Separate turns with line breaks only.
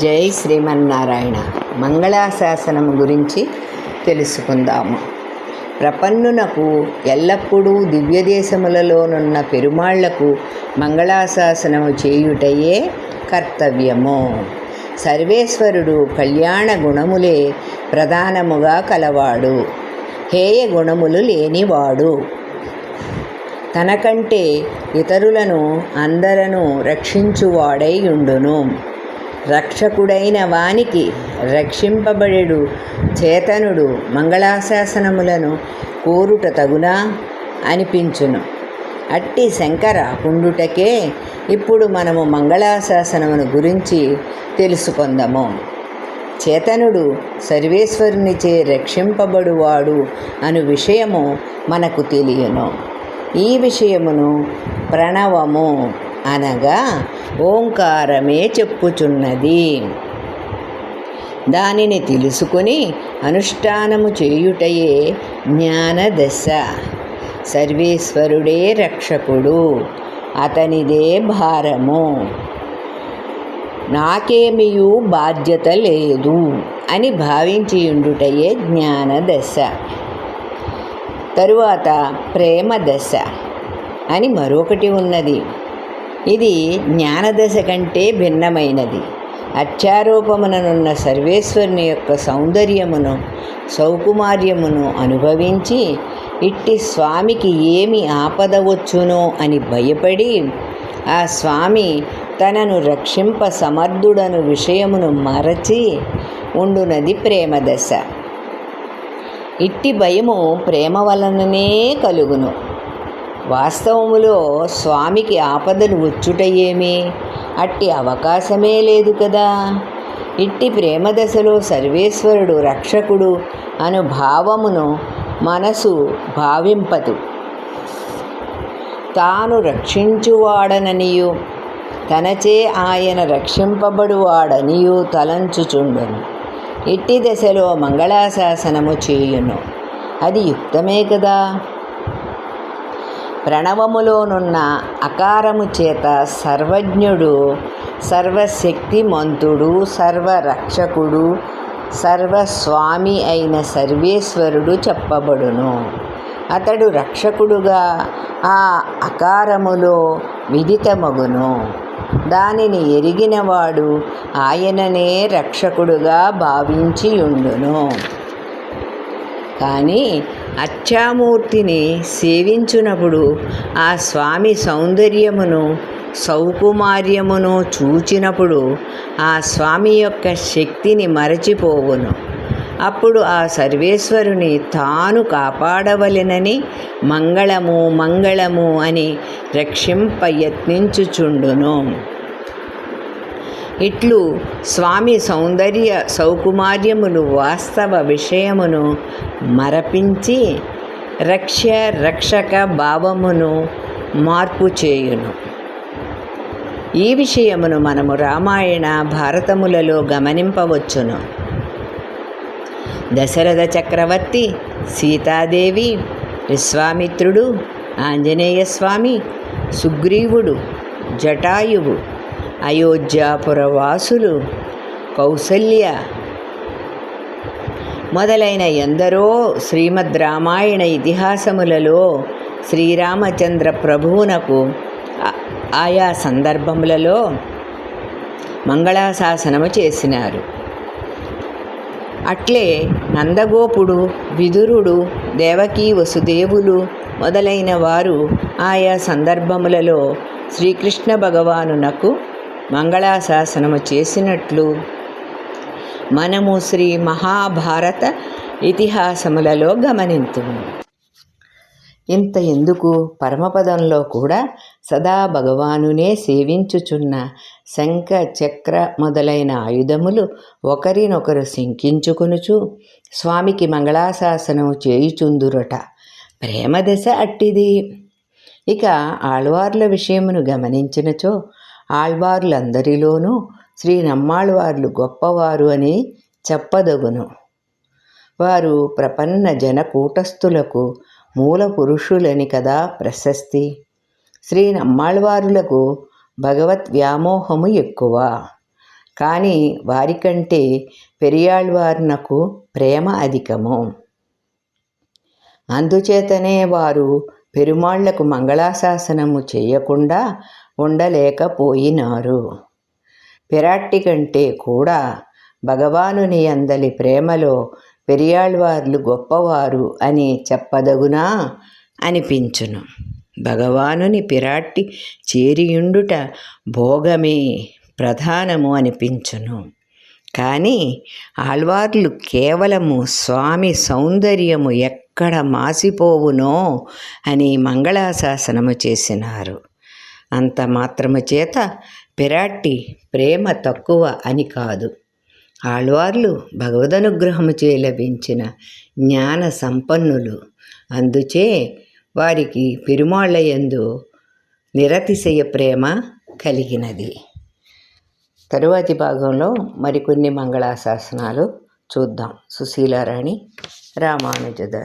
జై శ్రీమన్నారాయణ. మంగళాశాసనం గురించి తెలుసుకుందాము. ప్రపన్నునకు ఎల్లప్పుడూ దివ్యదేశములలోనున్న పెరుమాళ్ళకు మంగళాశాసనము చేయుటయే కర్తవ్యము. సర్వేశ్వరుడు కళ్యాణ గుణములే ప్రధానముగా కలవాడు. హేయ గుణములు లేనివాడు. తనకంటే ఇతరులను అందరను రక్షించువాడై ఉండును. రక్షకుడైన వానికి రక్షింపబడెడు చేతనుడు మంగళాశాసనములను కోరుట తగునా అనిపించును. అట్టి శంకర పుండుటకే ఇప్పుడు మనము మంగళాశాసనమును గురించి తెలుసుకుందాము. చేతనుడు సర్వేశ్వరునిచే రక్షింపబడువాడు అను విషయము మనకు తెలియను. ఈ విషయమును ప్రణవము. అనగా ఓంకారమే చెప్పుచున్నది. దానిని తెలుసుకుని అనుష్ఠానము చేయుటయే జ్ఞానదశ. సర్వేశ్వరుడే రక్షకుడు అతనిదే భారము. నాకేమియు బాధ్యత లేదు అని భావించి ఉండుటయే జ్ఞానదశ. తరువాత ప్రేమ దశ అని మరొకటి ఉన్నది. ఇది జ్ఞానదశ కంటే భిన్నమైనది. అత్యారూపముననున్న సర్వేశ్వరుని యొక్క సౌందర్యమును సౌకుమార్యమును అనుభవించి ఇట్టి స్వామికి ఏమి ఆపద వచ్చునో అని భయపడి ఆ స్వామి తనను రక్షింప సమర్థుడను విషయమును మరచి ఉండునది ప్రేమదశ ఇట్టి భయము ప్రేమ వలననే కలుగును. వాస్తవములో స్వామికి ఆపదలు వచ్చుటయేమి? అట్టి అవకాశమే లేదు కదా. ఇట్టి ప్రేమదశలో సర్వేశ్వరుడు రక్షకుడు అను భావమును మనసు భావింపదు. తాను రక్షించువాడననియు తనచే ఆయన రక్షింపబడువాడనియు తలంచుచుండును. ఇట్టి దశలో మంగళాశాసనము చేయును. అది యుక్తమే కదా? ప్రణవములోనున్న అకారము చేత సర్వజ్ఞుడు సర్వశక్తిమంతుడు సర్వరక్షకుడు సర్వస్వామి అయిన సర్వేశ్వరుడు చెప్పబడును. అతడు రక్షకుడుగా ఆ అకారములో విదితమగును. దానిని ఎరిగినవాడు ఆయననే రక్షకుడుగా భావించియుండును. కానీ అచ్చామూర్తిని సేవించునప్పుడు ఆ స్వామి సౌందర్యమును సౌకుమార్యమును చూచినప్పుడు ఆ స్వామి యొక్క శక్తిని మరచిపోవును. అప్పుడు ఆ సర్వేశ్వరుని తాను కాపాడవలెనని మంగళము మంగళము అని రక్షింప యత్నించుచుండును ఇట్లు స్వామి సౌందర్య సౌకుమార్యములు వాస్తవ విషయమును మరపించి రక్ష రక్షక భావమును మార్పు చేయును. ఈ విషయమును మనము రామాయణ భారతములలో గమనింపవచ్చును. దశరథ చక్రవర్తి సీతాదేవి విశ్వామిత్రుడు ఆంజనేయ స్వామి సుగ్రీవుడు జటాయువు అయోధ్యాపురవాసులు కౌసల్య. మొదలైన ఎందరో శ్రీమద్ రామాయణ ఇతిహాసములలో శ్రీరామచంద్ర ప్రభువునకు ఆయా సందర్భములలో మంగళాశాసనము చేసినారు. అట్లే నందగోపుడు విదురుడు దేవకీ వసుదేవులు మొదలైన వారు ఆయా సందర్భములలో శ్రీకృష్ణ భగవానునకు మంగళాశాసనము చేసినట్లు. మనము శ్రీ మహాభారత ఇతిహాసములలో గమనింతుము. ఇంత ఎందుకు? పరమపదంలో కూడా సదా భగవానునే సేవించుచున్న శంఖ చక్ర మొదలైన ఆయుధములు ఒకరినొకరు శంకించుకొనుచు స్వామికి మంగళాశాసనం చేయుచుందురట. ప్రేమదశ అట్టిది. ఇక ఆళ్వార్ల విషయమును గమనించినచో ఆళ్వార్లందరిలోనూ శ్రీ నమ్మాళ్వార్లు గొప్పవారు అని చెప్పదగును. వారు ప్రపన్న జన కూటస్థులకు మూల పురుషులని కదా ప్రశస్తి. శ్రీ నమ్మాళ్వారులకు భగవత్ వ్యామోహము ఎక్కువ. కానీ వారికంటే పెరియాళ్వార్నకు ప్రేమ అధికము. అందుచేతనే వారు పెరుమాళ్ళకు మంగళాశాసనము చేయకుండా ఉండలేకపోయినారు. పెరాట్టి కంటే కూడా భగవానుని అందలి ప్రేమలో పెరియాళ్వార్లు గొప్పవారు అని చెప్పదగునా అనిపించును. భగవానుని పిరాట్టి చేరియుండుట భోగమే ప్రధానము అనిపించును. కానీ ఆళ్వార్లు కేవలము స్వామి సౌందర్యము ఎక్కడ మాసిపోవునో అని మంగళాశాసనము చేసినారు. అంత మాత్రము చేత పిరాట్టి ప్రేమ తక్కువ అని కాదు. ఆళ్వార్లు భగవదనుగ్రహము చే లభించిన జ్ఞాన సంపన్నులు. అందుచే వారికి పెరుమాళ్ళయందు నిరతిశయ ప్రేమ కలిగినది. తరువాతి భాగంలో మరికొన్ని మంగళాశాసనాలు చూద్దాం. సుశీలారాణి రామానుజదాస్